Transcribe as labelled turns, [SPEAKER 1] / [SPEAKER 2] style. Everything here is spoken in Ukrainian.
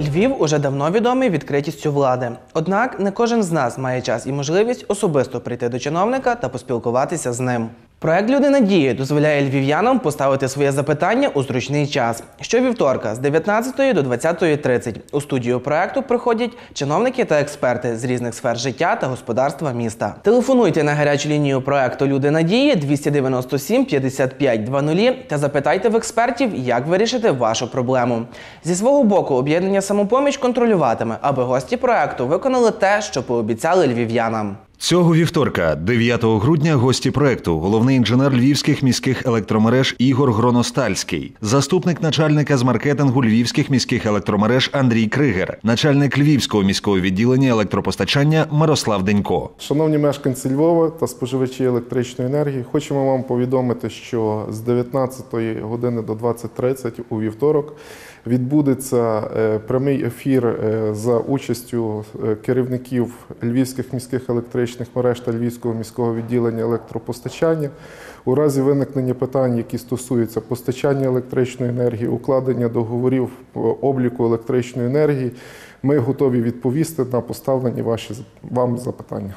[SPEAKER 1] Львів уже давно відомий відкритістю влади. Однак не кожен з нас має час і можливість особисто прийти до чиновника та поспілкуватися з ним. Проект Люди надії дозволяє львів'янам поставити своє запитання у зручний час. Щовівторка з 19 до 20.30 у студію проекту приходять чиновники та експерти з різних сфер життя та господарства міста. Телефонуйте на гарячу лінію проекту Люди надії 297 55 00 та запитайте в експертів, як вирішити вашу проблему. Зі свого боку, об'єднання самопоміч контролюватиме, аби гості проекту виконали те, що пообіцяли львів'янам.
[SPEAKER 2] Цього вівторка, 9 грудня, гості проекту, головний інженер львівських міських електромереж Ігор Гроностальський, заступник начальника з маркетингу львівських міських електромереж Андрій Кригер, начальник львівського міського відділення електропостачання Мирослав Денько.
[SPEAKER 3] Шановні мешканці Львова та споживачі електричної енергії, хочемо вам повідомити, що з 19 години до 20.30 у вівторок відбудеться е, прямий ефір е, за участю е, керівників львівських міських електричних мереж та львівського міського відділення електропостачання. У разі виникнення питань, які стосуються постачання електричної енергії, укладення договорів обліку електричної енергії, ми готові відповісти на поставлені ваші вам запитання.